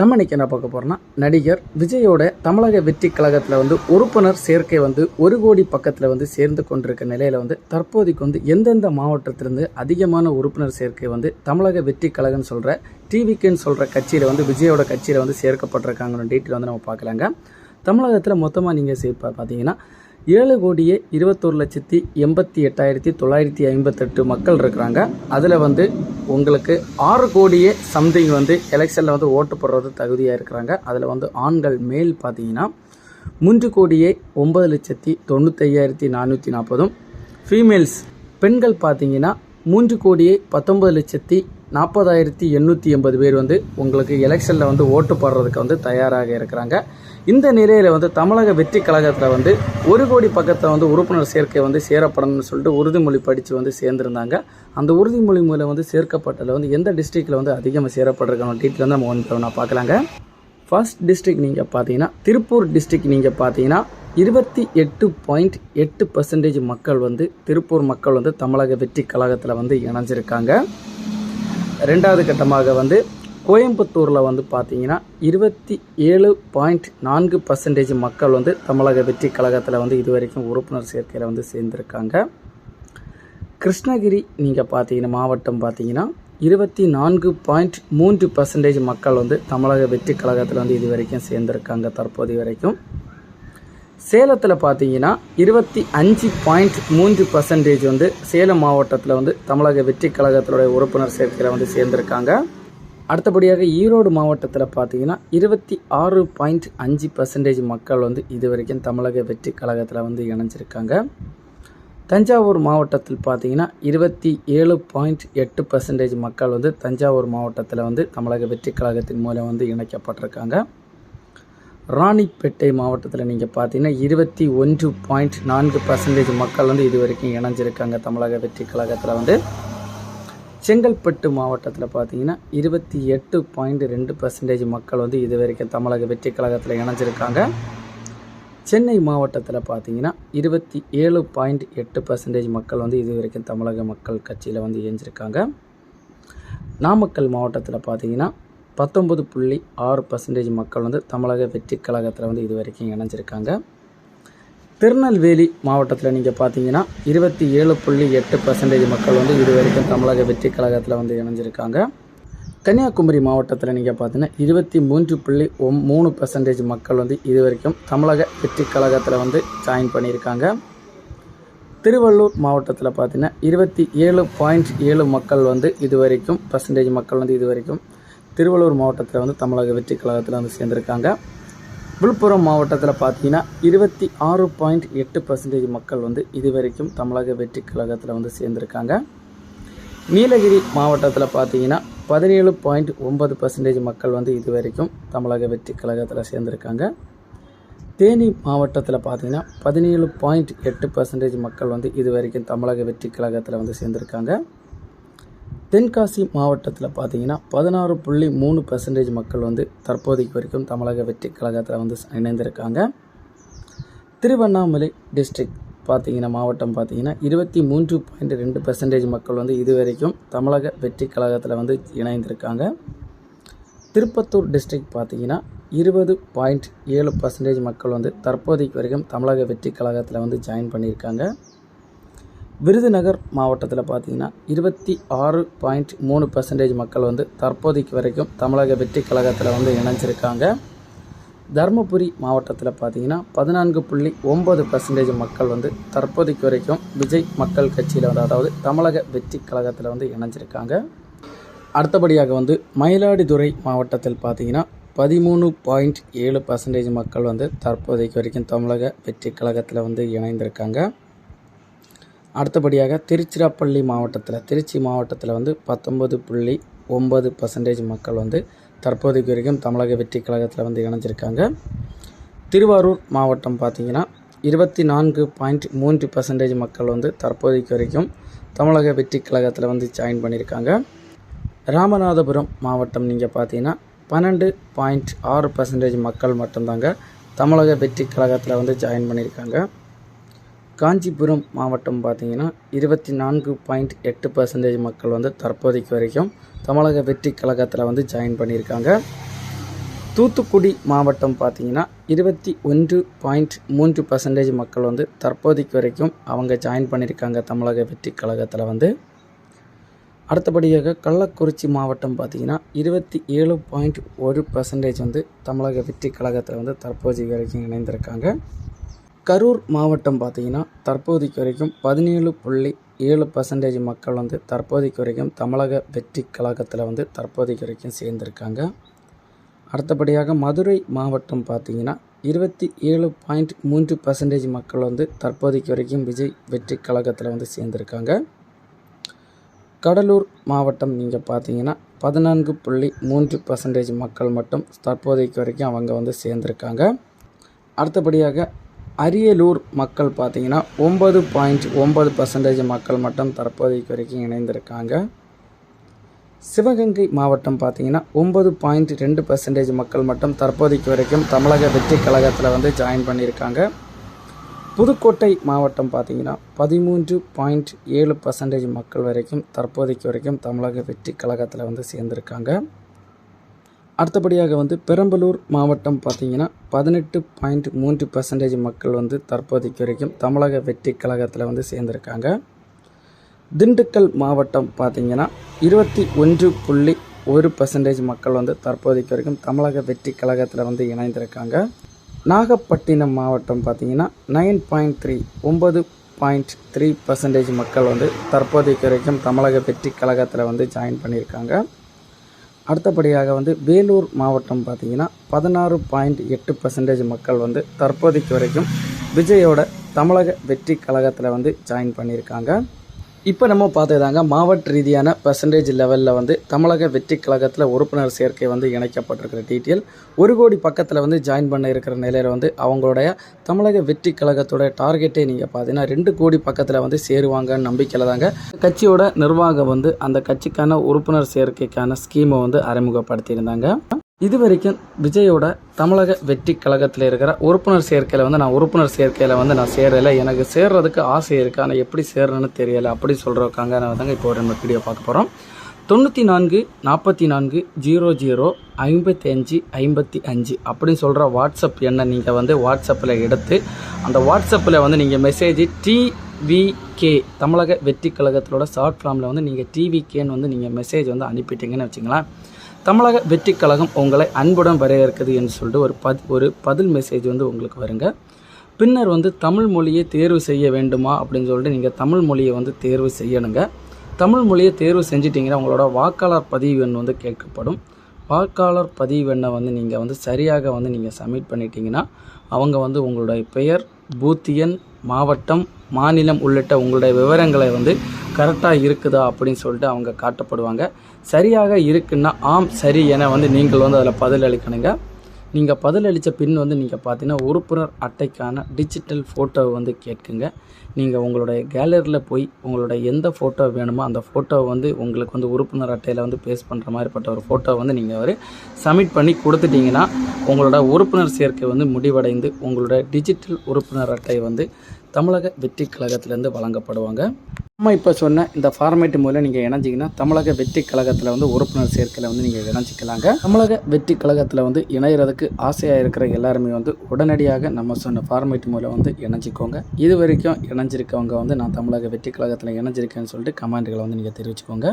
நம்ம இன்னைக்கு என்ன பார்க்க போகிறோம்னா நடிகர் விஜயோட தமிழக வெற்றி கழகத்தில் வந்து உறுப்பினர் சேர்க்கை வந்து ஒரு கோடி பக்கத்தில் வந்து சேர்ந்து கொண்டிருக்க நிலையில் வந்து தற்போதைக்கு வந்து எந்தெந்த மாவட்டத்திலிருந்து அதிகமான உறுப்பினர் சேர்க்கை வந்து தமிழக வெற்றி கழகம்னு சொல்கிற டிவிக்குன்னு சொல்கிற கட்சியில் வந்து விஜயோட கட்சியில் வந்து சேர்க்கப்பட்டிருக்காங்கன்னு டீட்டெயில் வந்து நம்ம பார்க்கலாங்க. தமிழகத்தில் மொத்தமாக நீங்கள் சே பார்த்தீங்கன்னா ஏழு கோடியே இருபத்தொரு லட்சத்தி எண்பத்தி எட்டாயிரத்தி தொள்ளாயிரத்தி ஐம்பத்தெட்டு மக்கள் இருக்கிறாங்க. அதில் வந்து உங்களுக்கு ஆறு கோடியே சம்திங் வந்து எலெக்ஷனில் வந்து ஓட்டு போடுறது தகுதியாக இருக்கிறாங்க. அதில் வந்து ஆண்கள் மேல் பார்த்தீங்கன்னா மூன்று கோடியே ஒன்பது லட்சத்தி தொண்ணூத்தையாயிரத்தி நானூற்றி நாற்பதும் ஃபீமேல்ஸ் பெண்கள் பார்த்தீங்கன்னா மூன்று கோடியே பத்தொன்பது லட்சத்தி நாற்பதாயிரத்தி எண்ணூற்றி எண்பது பேர் வந்து உங்களுக்கு எலெக்ஷனில் வந்து ஓட்டு போடுறதுக்கு வந்து தயாராக இருக்கிறாங்க. இந்த நிலையில் வந்து தமிழக வெற்றி கழகத்தில் வந்து ஒரு கோடி பக்கத்தில் வந்து உறுப்பினர் சேர்க்கை வந்து சேரப்படணும்னு சொல்லிட்டு உறுதிமொழி படித்து வந்து சேர்ந்துருந்தாங்க. அந்த உறுதிமொழி மூலம் வந்து சேர்க்கப்பட்டதில் வந்து எந்த டிஸ்ட்ரிக்டில் வந்து அதிகமாக சேரப்பட்டிருக்கணும் டீட்டெயில் வந்து நம்ம ஒன்று நான் பார்க்கலாங்க. ஃபர்ஸ்ட் டிஸ்ட்ரிக்ட் நீங்கள் பார்த்தீங்கன்னா திருப்பூர் டிஸ்ட்ரிக்ட் நீங்கள் பார்த்தீங்கன்னா இருபத்தி எட்டு பாயிண்ட் எட்டு பர்சன்டேஜ் மக்கள் வந்து திருப்பூர் மக்கள் வந்து தமிழக வெற்றி கழகத்தில் வந்து இணைஞ்சிருக்காங்க. ரெண்டாவது கட்டமாக வந்து கோயம்புத்தூரில் வந்து பார்த்தீங்கன்னா இருபத்தி ஏழு பாயிண்ட் நான்கு பர்சன்டேஜ் மக்கள் வந்து தமிழக வெற்றி கழகத்தில் வந்து இது வரைக்கும் உறுப்பினர் சேர்க்கையில் வந்து சேர்ந்திருக்காங்க. கிருஷ்ணகிரி நீங்கள் பார்த்தீங்கன்னா மாவட்டம் பார்த்தீங்கன்னா இருபத்தி நான்கு பாயிண்ட் மூன்று பர்சன்டேஜ் மக்கள் வந்து தமிழக வெற்றி கழகத்தில் வந்து இது வரைக்கும் சேர்ந்திருக்காங்க தற்போது வரைக்கும். சேலத்தில் பார்த்தீங்கன்னா இருபத்தி அஞ்சு பாயிண்ட் மூன்று பர்சன்டேஜ் வந்து சேலம் மாவட்டத்தில் வந்து தமிழக வெற்றி கழகத்தினுடைய உறுப்பினர் சேர்க்கையில் வந்து சேர்ந்திருக்காங்க. அடுத்தபடியாக ஈரோடு மாவட்டத்தில் பார்த்தீங்கன்னா இருபத்தி ஆறு பாயிண்ட் அஞ்சு பர்சன்டேஜ் மக்கள் வந்து இது வரைக்கும் தமிழக வெற்றி கழகத்தில் வந்து இணைஞ்சிருக்காங்க. தஞ்சாவூர் மாவட்டத்தில் பார்த்தீங்கன்னா இருபத்தி ஏழு பாயிண்ட் எட்டு பர்சன்டேஜ் மக்கள் வந்து தஞ்சாவூர் மாவட்டத்தில் வந்து தமிழக வெற்றி கழகத்தின் மூலம் வந்து இணைக்கப்பட்டிருக்காங்க. ராணிப்பேட்டை மாவட்டத்தில் நீங்கள் பார்த்தீங்கன்னா இருபத்தி ஒன்று பாயிண்ட் நான்கு பர்சன்டேஜ் மக்கள் வந்து இது வரைக்கும் இணைஞ்சிருக்காங்க தமிழக வெற்றி கழகத்தில் வந்து. செங்கல்பட்டு மாவட்டத்தில் பார்த்தீங்கன்னா இருபத்தி எட்டு பாயிண்ட் ரெண்டு பர்சன்டேஜ் மக்கள் வந்து இது வரைக்கும் தமிழக வெற்றி கழகத்தில் இணைஞ்சிருக்காங்க. சென்னை மாவட்டத்தில் பார்த்தீங்கன்னா இருபத்தி ஏழு பாயிண்ட் எட்டு பர்சன்டேஜ் மக்கள் வந்து இது வரைக்கும் தமிழக மக்கள் கட்சியில் வந்து இணைஞ்சிருக்காங்க. நாமக்கல் மாவட்டத்தில் பார்த்தீங்கன்னா பத்தொம்பது புள்ளி ஆறு பர்சன்டேஜ் மக்கள் வந்து தமிழக வெற்றி கழகத்தில் வந்து இது வரைக்கும் இணைஞ்சிருக்காங்க. திருநெல்வேலி மாவட்டத்தில் நீங்கள் பார்த்தீங்கன்னா இருபத்தி ஏழு புள்ளி எட்டு பர்சன்டேஜ் மக்கள் வந்து இது வரைக்கும் தமிழக வெற்றி கழகத்தில் வந்து இணைஞ்சிருக்காங்க. கன்னியாகுமரி மாவட்டத்தில் நீங்கள் பார்த்தீங்கன்னா இருபத்தி மூன்று புள்ளி ஒம் மூணு பர்சன்டேஜ் மக்கள் வந்து இது வரைக்கும் தமிழக வெற்றி கழகத்தில் வந்து ஜாயின் பண்ணியிருக்காங்க. திருவள்ளூர் மாவட்டத்தில் பார்த்தீங்கன்னா இருபத்தி ஏழு பாயிண்ட் ஏழு மக்கள் வந்து இது வரைக்கும் பர்சன்டேஜ் மக்கள் வந்து இது வரைக்கும் திருவள்ளூர் மாவட்டத்தில் வந்து தமிழக வெற்றி கழகத்தில் வந்து சேர்ந்திருக்காங்க. விழுப்புரம் மாவட்டத்தில் பார்த்தீங்கன்னா இருபத்தி ஆறு பாயிண்ட் எட்டு பர்சன்டேஜ் மக்கள் வந்து இது வரைக்கும் தமிழக வெற்றி கழகத்தில் வந்து சேர்ந்திருக்காங்க. நீலகிரி மாவட்டத்தில் பார்த்தீங்கன்னா பதினேழு பாயிண்ட் ஒன்பது பர்சன்டேஜ் மக்கள் வந்து இது வரைக்கும் தமிழக வெற்றி கழகத்தில் சேர்ந்திருக்காங்க. தேனி மாவட்டத்தில் பார்த்தீங்கன்னா பதினேழு பாயிண்ட் எட்டு பர்சன்டேஜ் மக்கள் வந்து இது வரைக்கும் தமிழக வெற்றி கழகத்தில் வந்து சேர்ந்திருக்காங்க. தென்காசி மாவட்டத்தில் பார்த்தீங்கன்னா பதினாறு புள்ளி மூணு பர்சன்டேஜ் மக்கள் வந்து தற்போதைக்கு வரைக்கும் தமிழக வெற்றி கழகத்தில் வந்து இணைந்திருக்காங்க. திருவண்ணாமலை டிஸ்ட்ரிக்ட் பார்த்தீங்கன்னா மாவட்டம் பார்த்தீங்கன்னா இருபத்தி மூன்று பாயிண்ட் ரெண்டு பர்சன்டேஜ் மக்கள் வந்து இது வரைக்கும் தமிழக வெற்றி கழகத்தில் வந்து இணைந்திருக்காங்க. திருப்பத்தூர் டிஸ்ட்ரிக்ட் பார்த்தீங்கன்னா இருபது பாயிண்ட் ஏழு பர்சன்டேஜ் மக்கள் வந்து தற்போதைக்கு வரைக்கும் தமிழக வெற்றி கழகத்தில் வந்து ஜாயின் பண்ணியிருக்காங்க. விருதுநகர் மாவட்டத்தில் பார்த்தீங்கன்னா இருபத்தி ஆறு பாயிண்ட் மூணு பர்சன்டேஜ் மக்கள் வந்து தற்போதைக்கு வரைக்கும் தமிழக வெற்றி கழகத்தில் வந்து இணைஞ்சிருக்காங்க. தருமபுரி மாவட்டத்தில் பார்த்தீங்கன்னா பதினான்கு புள்ளி ஒம்பது பர்சன்டேஜ் மக்கள் வந்து தற்போதைக்கு வரைக்கும் விஜய் மக்கள் கட்சியில் வந்து அதாவது தமிழக வெற்றி கழகத்தில் வந்து இணைஞ்சிருக்காங்க. அடுத்தபடியாக வந்து மயிலாடுதுறை மாவட்டத்தில் பார்த்தீங்கன்னா பதிமூணு பாயிண்ட் ஏழு பர்சன்டேஜ் மக்கள் வந்து தற்போதைக்கு வரைக்கும் தமிழக வெற்றி கழகத்தில் வந்து இணைந்திருக்காங்க. அடுத்தபடியாக திருச்சிராப்பள்ளி மாவட்டத்தில் திருச்சி மாவட்டத்தில் வந்து பத்தொம்பது புள்ளி ஒம்பது பர்சன்டேஜ் மக்கள் வந்து தற்போதைக்கு வரைக்கும் தமிழக வெற்றி கழகத்தில் வந்து இணைஞ்சிருக்காங்க. திருவாரூர் மாவட்டம் பார்த்திங்கன்னா இருபத்தி நான்கு பாயிண்ட் மூன்று பர்சன்டேஜ் மக்கள் வந்து தற்போதைக்கு வரைக்கும் தமிழக வெற்றி கழகத்தில் வந்து ஜாயின் பண்ணியிருக்காங்க ராமநாதபுரம் மாவட்டம் நீங்கள் பார்த்தீங்கன்னா பன்னெண்டு பாயிண்ட் ஆறு பர்சன்டேஜ் மக்கள் மட்டும்தாங்க தமிழக வெற்றி கழகத்தில் வந்து ஜாயின் பண்ணியிருக்காங்க காஞ்சிபுரம் மாவட்டம் பார்த்திங்கன்னா இருபத்தி நான்கு பாயிண்ட் எட்டு பர்சன்டேஜ் மக்கள் வந்து தற்போதைக்கு வரைக்கும் தமிழக வெற்றி கழகத்தில் வந்து ஜாயின் பண்ணியிருக்காங்க. தூத்துக்குடி மாவட்டம் பார்த்திங்கன்னா இருபத்தி ஒன்று பாயிண்ட் மூன்று பர்சன்டேஜ் மக்கள் வந்து தற்போதைக்கு வரைக்கும் அவங்க ஜாயின் பண்ணியிருக்காங்க தமிழக வெற்றி கழகத்தில் வந்து. அடுத்தபடியாக கள்ளக்குறிச்சி மாவட்டம் பார்த்திங்கன்னா இருபத்தி ஏழு பாயிண்ட் ஒரு பர்சன்டேஜ் வந்து தமிழக வெற்றி கழகத்தில் வந்து தற்போதைக்கு வரைக்கும் இணைந்திருக்காங்க. கரூர் மாவட்டம் பார்த்தீங்கன்னா தற்போதைக்கு வரைக்கும் பதினேழு புள்ளி ஏழு பர்சன்டேஜ் மக்கள் வந்து தற்போதைக்கு வரைக்கும் தமிழக வெற்றி கழகத்தில் வந்து தற்போதைக்கு வரைக்கும் சேர்ந்திருக்காங்க. அடுத்தபடியாக மதுரை மாவட்டம் பார்த்தீங்கன்னா இருபத்தி ஏழு பாயிண்ட் மூன்று பர்சன்டேஜ் மக்கள் வந்து தற்போதைக்கு வரைக்கும் விஜய் வெற்றி கழகத்தில் வந்து சேர்ந்திருக்காங்க. கடலூர் மாவட்டம் நீங்கள் பார்த்தீங்கன்னா பதினான்கு புள்ளி மூன்று பர்சன்டேஜ் மக்கள் மட்டும் தற்போதைக்கு வரைக்கும் அவங்க வந்து சேர்ந்துருக்காங்க. அடுத்தபடியாக அரியலூர் மக்கள் பார்த்திங்கன்னா ஒம்பது பாயிண்ட் ஒம்பது பர்சன்டேஜ் மக்கள் மட்டும் தற்போதைக்கு வரைக்கும் இணைந்திருக்காங்க. சிவகங்கை மாவட்டம் பார்த்திங்கன்னா ஒம்பது பாயிண்ட் ரெண்டு பர்சன்டேஜ் மக்கள் மட்டும் தற்போதைக்கு வரைக்கும் தமிழக வெற்றி கழகத்தில் வந்து ஜாயின் பண்ணியிருக்காங்க. புதுக்கோட்டை மாவட்டம் பார்த்திங்கன்னா பதிமூன்று பாயிண்ட் ஏழு பர்சன்டேஜ் மக்கள் வரைக்கும் தற்போதைக்கு வரைக்கும் தமிழக வெற்றி கழகத்தில் வந்து சேர்ந்துருக்காங்க. அடுத்தபடியாக வந்து பெரம்பலூர் மாவட்டம் பார்த்தீங்கன்னா பதினெட்டு பாயிண்ட் மூன்று பர்சன்டேஜ் மக்கள் வந்து தற்போதைக்கு வரைக்கும் தமிழக வெற்றி கழகத்தில் வந்து சேர்ந்துருக்காங்க. திண்டுக்கல் மாவட்டம் பார்த்திங்கன்னா இருபத்தி ஒன்று புள்ளி ஒரு பர்சன்டேஜ் மக்கள் வந்து தற்போதைக்கு வரைக்கும் தமிழக வெற்றி கழகத்தில் வந்து இணைந்திருக்காங்க. நாகப்பட்டினம் மாவட்டம் பார்த்திங்கன்னா நைன் பாயிண்ட் த்ரீ ஒம்பது பாயிண்ட் த்ரீ பர்சன்டேஜ் மக்கள் வந்து தற்போதைக்கு வரைக்கும் தமிழக வெற்றி கழகத்தில் வந்து ஜாயின் பண்ணியிருக்காங்க. அடுத்தபடியாக வந்து வேலூர் மாவட்டம் பார்த்தீங்கன்னா பதினாறு பாயிண்ட் எட்டு பர்சன்டேஜ் மக்கள் வந்து தற்போதைக்கு வரைக்கும் விஜயோட தமிழக வெற்றி கழகத்தில் வந்து ஜாயின் பண்ணியிருக்காங்க. இப்போ நம்ம பார்த்ததாங்க மாவட்ட ரீதியான பர்சன்டேஜ் லெவலில் வந்து தமிழக வெற்றி கழகத்தில் உறுப்பினர் சேர்க்கை வந்து இணைக்கப்பட்டிருக்கிற டீட்டெயில் ஒரு கோடி பக்கத்தில் வந்து ஜாயின் பண்ண இருக்கிற நிலையில் வந்து அவங்களுடைய தமிழக வெற்றி கழகத்தோட டார்கெட்டே நீங்கள் பார்த்தீங்கன்னா ரெண்டு கோடி பக்கத்தில் வந்து சேருவாங்கன்னு நம்பிக்கையில் தாங்க. கட்சியோட நிர்வாகம் வந்து அந்த கட்சிக்கான உறுப்பினர் சேர்க்கைக்கான ஸ்கீமை வந்து அறிமுகப்படுத்தியிருந்தாங்க. இது வரைக்கும் விஜயோட தமிழக வெற்றி கழகத்தில் இருக்கிற உறுப்பினர் சேர்க்கையில் வந்து நான் உறுப்பினர் சேர்க்கையில் வந்து நான் சேரலை. எனக்கு சேர்றதுக்கு ஆசை இருக்குது ஆனால் எப்படி சேரணும்னு தெரியலை. அப்படி சொல்கிறவக்காங்க நான் தாங்க இப்போ ஒரு நம்ம வீடியோ பார்க்க போகிறோம் தொண்ணூற்றி நான்கு நாற்பத்தி நான்கு ஜீரோ ஜீரோ ஐம்பத்தி அஞ்சு ஐம்பத்தி அஞ்சு அப்படின்னு சொல்கிற வாட்ஸ்அப் எண்ணை நீங்கள் வந்து வாட்ஸ்அப்பில் எடுத்து அந்த வாட்ஸ்அப்பில் வந்து நீங்கள் மெசேஜ் டிவிகே தமிழக வெற்றி கழகத்திலோட ஷார்ட் ஃபார்மில் வந்து நீங்கள் டிவிகேன்னு வந்து நீங்கள் மெசேஜ் வந்து அனுப்பிட்டீங்கன்னு வச்சுங்களேன் தமிழக வெற்றி கழகம் உங்களை அன்புடன் வரவேற்குது என்று சொல்லிட்டு ஒரு பத் ஒரு பதில் மெசேஜ் வந்து உங்களுக்கு வருங்க. பின்னர் வந்து தமிழ் மொழியை தேர்வு செய்ய வேண்டுமா அப்படின்னு சொல்லிட்டு நீங்கள் தமிழ் மொழியை வந்து தேர்வு செய்யணுங்க. தமிழ் மொழியை தேர்வு செஞ்சிட்டிங்கன்னா உங்களோட வாக்காளர் பதிவு எண் வந்து கேட்கப்படும். வாக்காளர் பதிவு எண்ணை வந்து நீங்கள் வந்து சரியாக வந்து நீங்கள் சப்மிட் பண்ணிட்டீங்கன்னா அவங்க வந்து உங்களுடைய பெயர் பூத்தியன் மாவட்டம் மாநிலம் உள்ளிட்ட உங்களுடைய விவரங்களை வந்து கரெக்டாக இருக்குதா அப்படின்னு சொல்லிட்டு அவங்க காட்டப்படுவாங்க. சரியாக இருக்குன்னா ஆம் சரி என வந்து நீங்கள் வந்து அதில் பதில் அளிக்கணுங்க. நீங்கள் பதில் அளித்த பின் வந்து நீங்கள் பார்த்தீங்கன்னா உறுப்பினர் அட்டைக்கான டிஜிட்டல் ஃபோட்டோவை வந்து கேட்குங்க. நீங்கள் உங்களுடைய கேலரியில் போய் உங்களுடைய எந்த ஃபோட்டோ வேணுமோ அந்த ஃபோட்டோவை வந்து உங்களுக்கு வந்து உறுப்பினர் அட்டையில் வந்து பேஸ் பண்ணுற மாதிரிப்பட்ட ஒரு ஃபோட்டோவை வந்து நீங்கள் ஒரு சப்மிட் பண்ணி கொடுத்துட்டிங்கன்னா உங்களோட உறுப்பினர் சேர்க்கை வந்து முடிவடைந்து உங்களோட டிஜிட்டல் உறுப்பினர் அட்டை வந்து தமிழக வெற்றி கழகத்திலேருந்து வழங்கப்படுவாங்க. நம்ம இப்போ சொன்ன இந்த ஃபார்மேட் மூலம் நீங்கள் இணைஞ்சிங்கன்னா தமிழக வெற்றி கழகத்தில் வந்து உறுப்பினர் சேர்க்கையில் வந்து நீங்கள் இணைஞ்சிக்கலாங்க. தமிழக வெற்றி கழகத்தில் வந்து இணையிறதுக்கு ஆசையாக இருக்கிற எல்லாருமே வந்து உடனடியாக நம்ம சொன்ன ஃபார்மேட் மூலம் வந்து இணைஞ்சிக்கோங்க. இது வரைக்கும் இணைஞ்சிருக்கவங்க வந்து நான் தமிழக வெற்றி கழகத்தில் இணைஞ்சிருக்கேன்னு சொல்லிட்டு கமெண்ட்களை வந்து நீங்கள் தெரிவிச்சுக்கோங்க.